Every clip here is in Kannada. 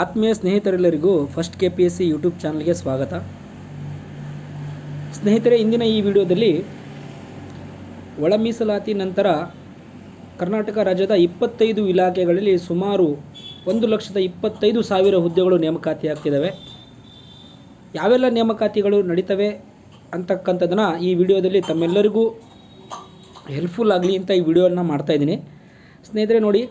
ಆತ್ಮೀಯ ಸ್ನೇಹಿತರೆಲ್ಲರಿಗೂ first K P S C YouTube ಚಾನಲ್ಗೆ ಸ್ವಾಗತ. ಸ್ನೇಹಿತರೆ, ಇಂದಿನ ಈ ವಿಡಿಯೋದಲ್ಲಿ ಒಳ ಮೀಸಲಾತಿ ನಂತರ ಕರ್ನಾಟಕ ರಾಜ್ಯದ ಇಪ್ಪತ್ತೈದು ಇಲಾಖೆಗಳಲ್ಲಿ ಸುಮಾರು ಒಂದು ಲಕ್ಷದ ಇಪ್ಪತ್ತೈದು ಸಾವಿರ ಹುದ್ದೆಗಳು ನೇಮಕಾತಿ ಆಗ್ತಿದ್ದಾವೆ ಯಾವೆಲ್ಲ ನೇಮಕಾತಿಗಳು ನಡೀತವೆ ಅಂತಕ್ಕಂಥದ್ದನ್ನು ಈ ವಿಡಿಯೋದಲ್ಲಿ ತಮ್ಮೆಲ್ಲರಿಗೂ ಹೆಲ್ಪ್ಫುಲ್ ಆಗಲಿ ಅಂತ ಈ ವಿಡಿಯೋನ ಮಾಡ್ತಾಯಿದ್ದೀನಿ ಸ್ನೇಹಿತರೆ, ನೋಡಿ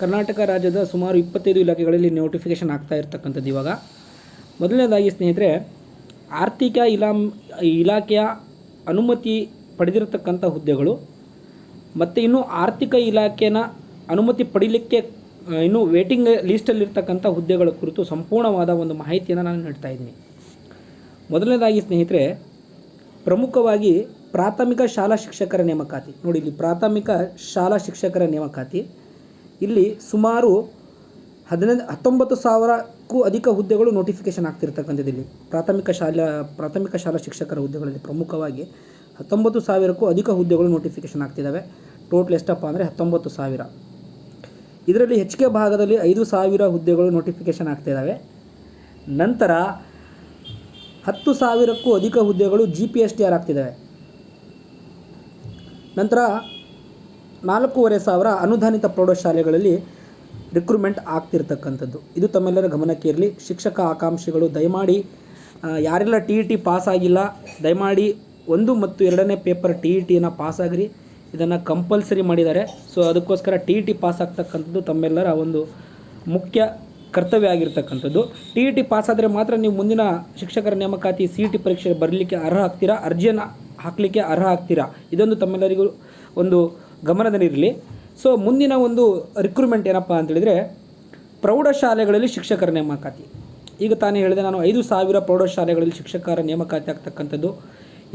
ಕರ್ನಾಟಕ ರಾಜ್ಯದ ಸುಮಾರು ಇಪ್ಪತ್ತೈದು ಇಲಾಖೆಗಳಲ್ಲಿ ನೋಟಿಫಿಕೇಷನ್ ಆಗ್ತಾ ಇರ್ತಕ್ಕಂಥದ್ದು ಇವಾಗ. ಮೊದಲನೇದಾಗಿ ಸ್ನೇಹಿತರೆ, ಆರ್ಥಿಕ ಇಲಾ ಇಲಾಖೆಯ ಅನುಮತಿ ಪಡೆದಿರತಕ್ಕಂಥ ಹುದ್ದೆಗಳು, ಮತ್ತು ಇನ್ನು ಆರ್ಥಿಕ ಇಲಾಖೆನ ಅನುಮತಿ ಪಡೀಲಿಕ್ಕೆ ಇನ್ನು ವೇಟಿಂಗ್ ಲೀಸ್ಟಲ್ಲಿರ್ತಕ್ಕಂಥ ಹುದ್ದೆಗಳ ಕುರಿತು ಸಂಪೂರ್ಣವಾದ ಒಂದು ಮಾಹಿತಿಯನ್ನು ನಾನು ನೀಡ್ತಾ ಇದ್ದೀನಿ. ಮೊದಲನೇದಾಗಿ ಸ್ನೇಹಿತರೆ, ಪ್ರಮುಖವಾಗಿ ಪ್ರಾಥಮಿಕ ಶಾಲಾ ಶಿಕ್ಷಕರ ನೇಮಕಾತಿ. ನೋಡಿ, ಇಲ್ಲಿ ಪ್ರಾಥಮಿಕ ಶಾಲಾ ಶಿಕ್ಷಕರ ನೇಮಕಾತಿ. ಇಲ್ಲಿ ಸುಮಾರು ಹದಿನೈದು, ಹತ್ತೊಂಬತ್ತು ಸಾವಿರಕ್ಕೂ ಅಧಿಕ ಹುದ್ದೆಗಳು ನೋಟಿಫಿಕೇಷನ್ ಆಗ್ತಿರ್ತಕ್ಕಂಥದ್ದು ಇಲ್ಲಿ. ಪ್ರಾಥಮಿಕ ಶಾಲಾ ಪ್ರಾಥಮಿಕ ಶಾಲಾ ಶಿಕ್ಷಕರ ಹುದ್ದೆಗಳಲ್ಲಿ ಪ್ರಮುಖವಾಗಿ ಹತ್ತೊಂಬತ್ತು ಸಾವಿರಕ್ಕೂ ಅಧಿಕ ಹುದ್ದೆಗಳು ನೋಟಿಫಿಕೇಷನ್ ಆಗ್ತಿದ್ದಾವೆ. ಟೋಟಲ್ ಎಷ್ಟಪ್ಪ ಅಂದರೆ ಹತ್ತೊಂಬತ್ತು ಸಾವಿರ. ಇದರಲ್ಲಿ ಹೆಚ್ಚಿಗೆ ಭಾಗದಲ್ಲಿ ಐದು ಸಾವಿರ ಹುದ್ದೆಗಳು ನೋಟಿಫಿಕೇಷನ್ ಆಗ್ತಿದ್ದಾವೆ. ನಂತರ ಹತ್ತು ಸಾವಿರಕ್ಕೂ ಅಧಿಕ ಹುದ್ದೆಗಳು G P S T R ಆಗ್ತಿದ್ದಾವೆ. ನಂತರ ನಾಲ್ಕೂವರೆ ಸಾವಿರ ಅನುದಾನಿತ ಪ್ರೌಢಶಾಲೆಗಳಲ್ಲಿ ರಿಕ್ರೂಟ್ಮೆಂಟ್ ಆಗ್ತಿರ್ತಕ್ಕಂಥದ್ದು. ಇದು ತಮ್ಮೆಲ್ಲರ ಗಮನಕ್ಕೆ ಇರಲಿ. ಶಿಕ್ಷಕ ಆಕಾಂಕ್ಷಿಗಳು, ದಯಮಾಡಿ ಯಾರೆಲ್ಲ ಟಿ ಇ ಟಿ ಪಾಸ್ ಆಗಿಲ್ಲ, ದಯಮಾಡಿ ಒಂದು ಮತ್ತು ಎರಡನೇ ಪೇಪರ್ ಟಿ ಇ ಟಿಯನ್ನು ಪಾಸ್ ಆಗಿರಿ. ಇದನ್ನು ಕಂಪಲ್ಸರಿ ಮಾಡಿದ್ದಾರೆ. ಸೊ ಅದಕ್ಕೋಸ್ಕರ ಟಿ ಇ ಟಿ ಪಾಸ್ ಆಗ್ತಕ್ಕಂಥದ್ದು ತಮ್ಮೆಲ್ಲರ ಒಂದು ಮುಖ್ಯ ಕರ್ತವ್ಯ ಆಗಿರ್ತಕ್ಕಂಥದ್ದು. ಟಿ ಇ ಟಿ ಪಾಸ್ ಆದರೆ ಮಾತ್ರ ನೀವು ಮುಂದಿನ ಶಿಕ್ಷಕರ ನೇಮಕಾತಿ ಸಿ ಇ ಟಿ ಪರೀಕ್ಷೆ ಬರಲಿಕ್ಕೆ ಅರ್ಹ ಆಗ್ತೀರಾ? ಅರ್ಜಿಯನ್ನು ಹಾಕಲಿಕ್ಕೆ ಅರ್ಹ ಆಗ್ತೀರಾ? ಇದೊಂದು ತಮ್ಮೆಲ್ಲರಿಗೂ ಒಂದು ಗಮನದಲ್ಲಿರಲಿ ಸೊ ಮುಂದಿನ ಒಂದು ರಿಕ್ರೂಟ್ಮೆಂಟ್ ಏನಪ್ಪ ಅಂತೇಳಿದರೆ ಪ್ರೌಢಶಾಲೆಗಳಲ್ಲಿ ಶಿಕ್ಷಕರ ನೇಮಕಾತಿ. ಈಗ ತಾನೇ ಹೇಳಿದೆ, ನಾನು ಐದು ಸಾವಿರ ಪ್ರೌಢಶಾಲೆಗಳಲ್ಲಿ ಶಿಕ್ಷಕರ ನೇಮಕಾತಿ ಆಗ್ತಕ್ಕಂಥದ್ದು.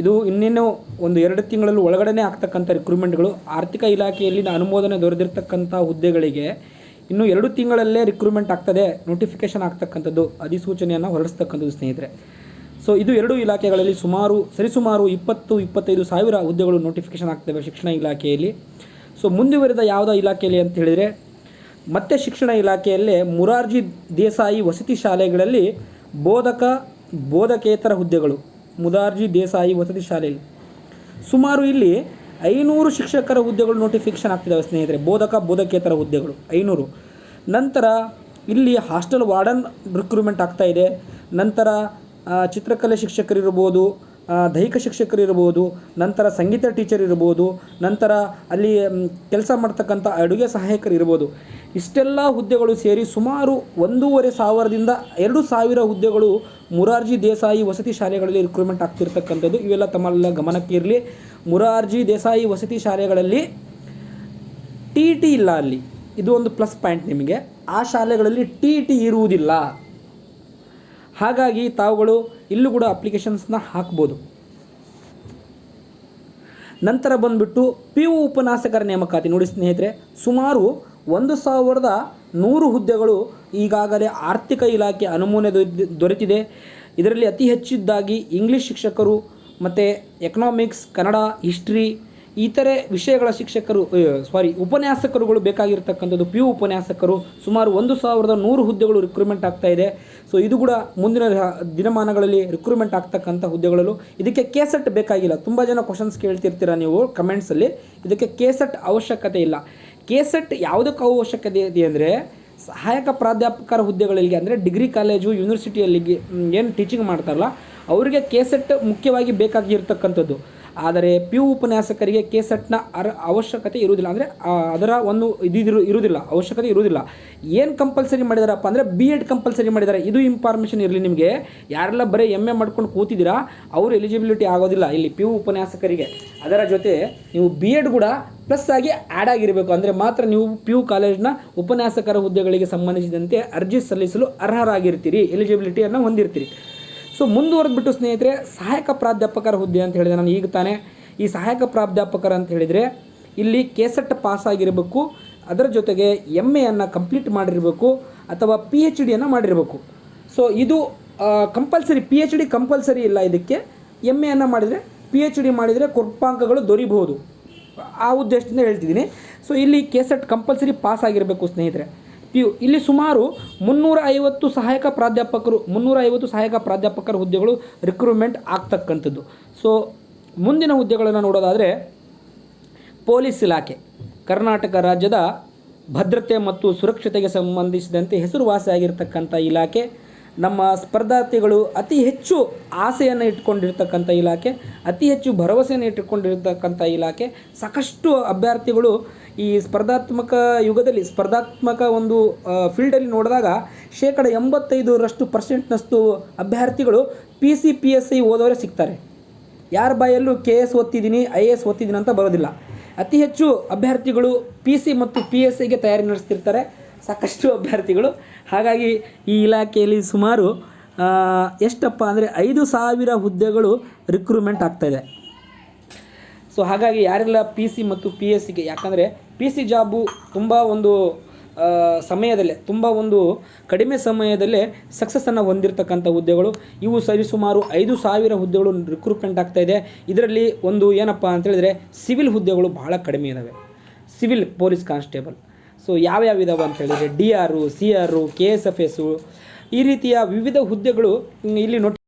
ಇದು ಇನ್ನೇನು ಒಂದು ಎರಡು ತಿಂಗಳಲ್ಲಿ ಒಳಗಡೆ ಆಗ್ತಕ್ಕಂಥ ರಿಕ್ರೂಟ್ಮೆಂಟ್ಗಳು ಆರ್ಥಿಕ ಇಲಾಖೆಯಲ್ಲಿ ಅನುಮೋದನೆ ದೊರೆತಿರ್ತಕ್ಕಂಥ ಹುದ್ದೆಗಳಿಗೆ ಇನ್ನು ಎರಡು ತಿಂಗಳಲ್ಲೇ ರಿಕ್ರೂಟ್ಮೆಂಟ್ ಆಗ್ತದೆ ನೋಟಿಫಿಕೇಷನ್ ಆಗ್ತಕ್ಕಂಥದ್ದು, ಅಧಿಸೂಚನೆಯನ್ನು ಹೊರಡಿಸ್ತಕ್ಕಂಥದ್ದು ಸ್ನೇಹಿತರೆ. ಸೊ ಇದು ಎರಡು ಇಲಾಖೆಗಳಲ್ಲಿ ಸುಮಾರು, ಸರಿಸುಮಾರು ಇಪ್ಪತ್ತು, ಇಪ್ಪತ್ತೈದು ಸಾವಿರ ಹುದ್ದೆಗಳು ನೋಟಿಫಿಕೇಷನ್ ಆಗ್ತವೆ ಶಿಕ್ಷಣ ಇಲಾಖೆಯಲ್ಲಿ. ಸೊ ಮುಂದುವರೆದ ಯಾವುದೋ ಇಲಾಖೆಯಲ್ಲಿ ಅಂತ ಹೇಳಿದರೆ, ಮತ್ತೆ ಶಿಕ್ಷಣ ಇಲಾಖೆಯಲ್ಲೇ ಮುರಾರ್ಜಿ ದೇಸಾಯಿ ವಸತಿ ಶಾಲೆಗಳಲ್ಲಿ ಬೋಧಕ, ಬೋಧಕೇತರ ಹುದ್ದೆಗಳು, ಮುರಾರ್ಜಿ ದೇಸಾಯಿ ವಸತಿ ಶಾಲೆಯಲ್ಲಿ. ಸುಮಾರು ಇಲ್ಲಿ ಐನೂರು ಶಿಕ್ಷಕರ ಹುದ್ದೆಗಳು ನೋಟಿಫಿಕೇಷನ್ ಆಗ್ತಿದ್ದಾವೆ ಸ್ನೇಹಿತರೆ, ಬೋಧಕ, ಬೋಧಕೇತರ ಹುದ್ದೆಗಳು, ಐನೂರು. ನಂತರ ಇಲ್ಲಿ ಹಾಸ್ಟೆಲ್ ವಾರ್ಡನ್ ರಿಕ್ರೂಟ್ಮೆಂಟ್ ಆಗ್ತಾ ಇದೆ. ನಂತರ ಚಿತ್ರಕಲೆ ಶಿಕ್ಷಕರಿರ್ಬೋದು ದೈಹಿಕ ಶಿಕ್ಷಕರಿರ್ಬೋದು ನಂತರ ಸಂಗೀತ ಟೀಚರ್ ಇರ್ಬೋದು, ನಂತರ ಅಲ್ಲಿ ಕೆಲಸ ಮಾಡ್ತಕ್ಕಂಥ ಅಡುಗೆ ಸಹಾಯಕರು ಇರ್ಬೋದು. ಇಷ್ಟೆಲ್ಲ ಹುದ್ದೆಗಳು ಸೇರಿ ಸುಮಾರು ಒಂದೂವರೆ ಸಾವಿರದಿಂದ ಎರಡು ಸಾವಿರ ಹುದ್ದೆಗಳು ಮುರಾರ್ಜಿ ದೇಸಾಯಿ ವಸತಿ ಶಾಲೆಗಳಲ್ಲಿ ರಿಕ್ರೂಟ್ಮೆಂಟ್ ಆಗ್ತಿರ್ತಕ್ಕಂಥದ್ದು. ಇವೆಲ್ಲ ತಮ್ಮೆಲ್ಲ ಗಮನಕ್ಕೆ ಇರಲಿ. ಮುರಾರ್ಜಿ ದೇಸಾಯಿ ವಸತಿ ಶಾಲೆಗಳಲ್ಲಿ ಟಿ ಟಿ ಇಲ್ಲ ಅಲ್ಲಿ. ಇದು ಒಂದು ಪ್ಲಸ್ ಪಾಯಿಂಟ್ ನಿಮಗೆ. ಆ ಶಾಲೆಗಳಲ್ಲಿ ಟಿ ಟಿ ಇರುವುದಿಲ್ಲ. ಹಾಗಾಗಿ ತಾವುಗಳು ಇಲ್ಲೂ ಕೂಡ ಅಪ್ಲಿಕೇಶನ್ಸ್ನ ಹಾಕ್ಬೋದು. ನಂತರ ಬಂದುಬಿಟ್ಟು ಪಿ ಯು ಉಪನ್ಯಾಸಕರ ನೇಮಕಾತಿ. ನೋಡಿ ಸ್ನೇಹಿತರೆ, ಸುಮಾರು ಒಂದು ಸಾವಿರದ ನೂರು ಹುದ್ದೆಗಳು ಈಗಾಗಲೇ ಆರ್ಥಿಕ ಇಲಾಖೆ ಅನುಮೋದನೆ ದೊರೆ- ದೊರೆತಿದೆ. ಇದರಲ್ಲಿ ಅತಿ ಹೆಚ್ಚಿದ್ದಾಗಿ ಇಂಗ್ಲೀಷ್ ಶಿಕ್ಷಕರು ಮತ್ತು ಎಕನಾಮಿಕ್ಸ್ ಕನ್ನಡ ಹಿಸ್ಟ್ರಿ ಇತರೆ ವಿಷಯಗಳ ಶಿಕ್ಷಕರು ಸಾರಿ ಉಪನ್ಯಾಸಕರುಗಳು ಬೇಕಾಗಿರ್ತಕ್ಕಂಥದ್ದು ಪಿ ಯು ಉಪನ್ಯಾಸಕರು. ಸುಮಾರು ಒಂದು ಸಾವಿರದ ನೂರು ಹುದ್ದೆಗಳು ರಿಕ್ರೂಟ್ಮೆಂಟ್ ಆಗ್ತಾ ಇದೆ. ಸೊ ಇದು ಕೂಡ ಮುಂದಿನ ದಿನಮಾನಗಳಲ್ಲಿ ರಿಕ್ರೂಟ್ಮೆಂಟ್ ಆಗ್ತಕ್ಕಂಥ ಹುದ್ದೆಗಳಲ್ಲೂ. ಇದಕ್ಕೆ ಕೇಸೆಟ್ ಬೇಕಾಗಿಲ್ಲ. ತುಂಬ ಜನ ಕ್ವಶನ್ಸ್ ಕೇಳ್ತಿರ್ತೀರ ನೀವು ಕಮೆಂಟ್ಸಲ್ಲಿ ಇದಕ್ಕೆ ಕೇಸೆಟ್ ಅವಶ್ಯಕತೆ ಇಲ್ಲ. ಕೇಸೆಟ್ ಯಾವುದಕ್ಕೆ ಅವಶ್ಯಕತೆ ಇದೆ ಅಂದರೆ, ಸಹಾಯಕ ಪ್ರಾಧ್ಯಾಪಕರ ಹುದ್ದೆಗಳಿಗೆ ಅಂದರೆ ಡಿಗ್ರಿ ಕಾಲೇಜು ಯೂನಿವರ್ಸಿಟಿಯಲ್ಲಿ ಏನು ಟೀಚಿಂಗ್ ಮಾಡ್ತಾರಲ್ಲ, ಅವರಿಗೆ ಕೇಸೆಟ್ ಮುಖ್ಯವಾಗಿ ಬೇಕಾಗಿರ್ತಕ್ಕಂಥದ್ದು. ಆದರೆ ಪಿ ಯು ಉಪನ್ಯಾಸಕರಿಗೆ ಕೆಸೆಟ್ನ ಅರ ಅವಶ್ಯಕತೆ ಇರುವುದಿಲ್ಲ. ಅಂದರೆ ಅದರ ಒಂದು ಇದಿರು, ಇರುವುದಿಲ್ಲ, ಅವಶ್ಯಕತೆ ಇರುವುದಿಲ್ಲ. ಏನು ಕಂಪಲ್ಸರಿ ಮಾಡಿದಾರಪ್ಪ ಅಂದರೆ ಬಿ ಎಡ್ ಕಂಪಲ್ಸರಿ ಮಾಡಿದ್ದಾರೆ. ಇದು ಇನ್ಫಾರ್ಮೇಷನ್ ಇರಲಿ ನಿಮಗೆ. ಯಾರೆಲ್ಲ ಬರೀ ಎಂ ಎ ಮಾಡ್ಕೊಂಡು ಕೂತಿದ್ದೀರಾ, ಅವರು ಎಲಿಜಿಬಿಲಿಟಿ ಆಗೋದಿಲ್ಲ ಇಲ್ಲಿ ಪಿ ಯು ಉಪನ್ಯಾಸಕರಿಗೆ. ಅದರ ಜೊತೆ ನೀವು ಬಿ ಎಡ್ ಕೂಡ ಪ್ಲಸ್ ಆಗಿ ಆ್ಯಡ್ ಆಗಿರಬೇಕು. ಅಂದರೆ ಮಾತ್ರ ನೀವು ಪಿ ಯು ಕಾಲೇಜ್ನ ಉಪನ್ಯಾಸಕರ ಹುದ್ದೆಗಳಿಗೆ ಸಂಬಂಧಿಸಿದಂತೆ ಅರ್ಜಿ ಸಲ್ಲಿಸಲು ಅರ್ಹರಾಗಿರ್ತೀರಿ ಎಲಿಜಿಬಿಲಿಟಿಯನ್ನು ಹೊಂದಿರ್ತೀರಿ. ಸೊ ಮುಂದುವರೆದ್ಬಿಟ್ಟು ಸ್ನೇಹಿತರೆ, ಸಹಾಯಕ ಪ್ರಾಧ್ಯಾಪಕರ ಹುದ್ದೆ ಅಂತ ಹೇಳಿದೆ ನಾನು. ಈಗ ತಾನೇ ಈ ಸಹಾಯಕ ಪ್ರಾಧ್ಯಾಪಕರ ಅಂತ ಹೇಳಿದರೆ, ಇಲ್ಲಿ ಕೆಸೆಟ್ ಪಾಸ್ ಆಗಿರಬೇಕು, ಅದರ ಜೊತೆಗೆ ಎಂ ಎಯನ್ನು ಕಂಪ್ಲೀಟ್ ಮಾಡಿರಬೇಕು, ಅಥವಾ ಪಿ ಎಚ್ ಡಿಯನ್ನು ಮಾಡಿರಬೇಕು. ಸೊ ಇದು compulsory P H D compulsory ಇಲ್ಲ ಇದಕ್ಕೆ. ಎಂ ಎಯನ್ನು ಮಾಡಿದರೆ ಪಿ ಎಚ್ ಡಿ ಮಾಡಿದರೆ ಕೊರ್ಪಾಂಕಗಳು ದೊರಿಬಹುದು. ಆ ಉದ್ದೇಶದಿಂದ ಹೇಳ್ತಿದ್ದೀನಿ. ಸೊ ಇಲ್ಲಿ ಕೆಸೆಟ್ ಕಂಪಲ್ಸರಿ ಪಾಸ್ ಆಗಿರಬೇಕು ಸ್ನೇಹಿತರೆ. ಪಿ ಇಲ್ಲಿ ಸುಮಾರು ಮುನ್ನೂರ ಐವತ್ತು ಸಹಾಯಕ ಪ್ರಾಧ್ಯಾಪಕರು ಮುನ್ನೂರ ಐವತ್ತು ಸಹಾಯಕ ಪ್ರಾಧ್ಯಾಪಕರ ಹುದ್ದೆಗಳು ರಿಕ್ರೂಟ್ಮೆಂಟ್ ಆಗ್ತಕ್ಕಂಥದ್ದು. ಸೊ ಮುಂದಿನ ಹುದ್ದೆಗಳನ್ನು ನೋಡೋದಾದರೆ ಪೊಲೀಸ್ ಇಲಾಖೆ, ಕರ್ನಾಟಕ ರಾಜ್ಯದ ಭದ್ರತೆ ಮತ್ತು ಸುರಕ್ಷತೆಗೆ ಸಂಬಂಧಿಸಿದಂತೆ ಹೆಸರುವಾಸಿಯಾಗಿರ್ತಕ್ಕಂಥ ಇಲಾಖೆ ನಮ್ಮ ಸ್ಪರ್ಧಾರ್ಥಿಗಳು ಅತಿ ಹೆಚ್ಚು ಆಸೆಯನ್ನು ಇಟ್ಕೊಂಡಿರ್ತಕ್ಕಂಥ ಇಲಾಖೆ, ಅತಿ ಹೆಚ್ಚು ಭರವಸೆಯನ್ನು ಇಟ್ಟುಕೊಂಡಿರ್ತಕ್ಕಂಥ ಇಲಾಖೆ. ಸಾಕಷ್ಟು ಅಭ್ಯರ್ಥಿಗಳು ಈ ಸ್ಪರ್ಧಾತ್ಮಕ ಯುಗದಲ್ಲಿ, ಸ್ಪರ್ಧಾತ್ಮಕ ಒಂದು ಫೀಲ್ಡಲ್ಲಿ ನೋಡಿದಾಗ ಶೇಕಡ ಎಂಬತ್ತೈದರಷ್ಟು ಪರ್ಸೆಂಟ್ನಷ್ಟು ಅಭ್ಯರ್ಥಿಗಳು P C P S C ಓದೋರೇ ಸಿಗ್ತಾರೆ. ಯಾರ ಬಾಯಲ್ಲೂ ಕೆ ಎಸ್ ಓದ್ತಿದ್ದೀನಿ ಐ ಎ ಎಸ್ ಓದ್ತಿದ್ದೀನಿ ಅಂತ ಬರೋದಿಲ್ಲ. ಅತಿ ಹೆಚ್ಚು ಅಭ್ಯರ್ಥಿಗಳು ಪಿ ಸಿ ಮತ್ತು ಪಿ ಎಸ್ ಸಿಗೆ ತಯಾರಿ ನಡೆಸ್ತಿರ್ತಾರೆ. ಸಾಕಷ್ಟು ಅಭ್ಯರ್ಥಿಗಳು. ಹಾಗಾಗಿ ಈ ಇಲಾಖೆಯಲ್ಲಿ ಸುಮಾರು ಎಷ್ಟಪ್ಪ ಅಂದರೆ ಐದು ಸಾವಿರ ಹುದ್ದೆಗಳು ರಿಕ್ರೂಟ್ಮೆಂಟ್ ಆಗ್ತಾಯಿದೆ ಸೊ ಹಾಗಾಗಿ ಯಾರೆಲ್ಲ ಪಿ ಸಿ ಮತ್ತು ಪಿ ಎಸ್ ಸಿಗೆ ಯಾಕಂದರೆ ಪಿ ಸಿ ಜಾಬು ತುಂಬ ಒಂದು ಸಮಯದಲ್ಲೇ, ತುಂಬ ಒಂದು ಕಡಿಮೆ ಸಮಯದಲ್ಲೇ ಸಕ್ಸಸ್ಸನ್ನು ಹೊಂದಿರತಕ್ಕಂಥ ಹುದ್ದೆಗಳು. ಇವು ಸರಿಸುಮಾರು ಐದು ಸಾವಿರ ಹುದ್ದೆಗಳು ರಿಕ್ರೂಟ್ಮೆಂಟ್ ಇದೆ. ಇದರಲ್ಲಿ ಒಂದು ಏನಪ್ಪ ಅಂತೇಳಿದರೆ ಸಿವಿಲ್ ಹುದ್ದೆಗಳು ಬಹಳ ಕಡಿಮೆ ಇದ್ದಾವೆ ಸಿವಿಲ್ ಪೊಲೀಸ್ ಕಾನ್ಸ್ಟೇಬಲ್ ಸೊ ಯಾವ್ಯಾವ ಇದಾವೆ ಅಂತ ಹೇಳಿದ್ರೆ ಡಿ ಆರು ಸಿ ಆರು ಕೆ ಎಸ್ ಎಫ್ ಎಸ್ಸು ಈ ರೀತಿಯ ವಿವಿಧ ಹುದ್ದೆಗಳು ಇಲ್ಲಿ ನೋಟ್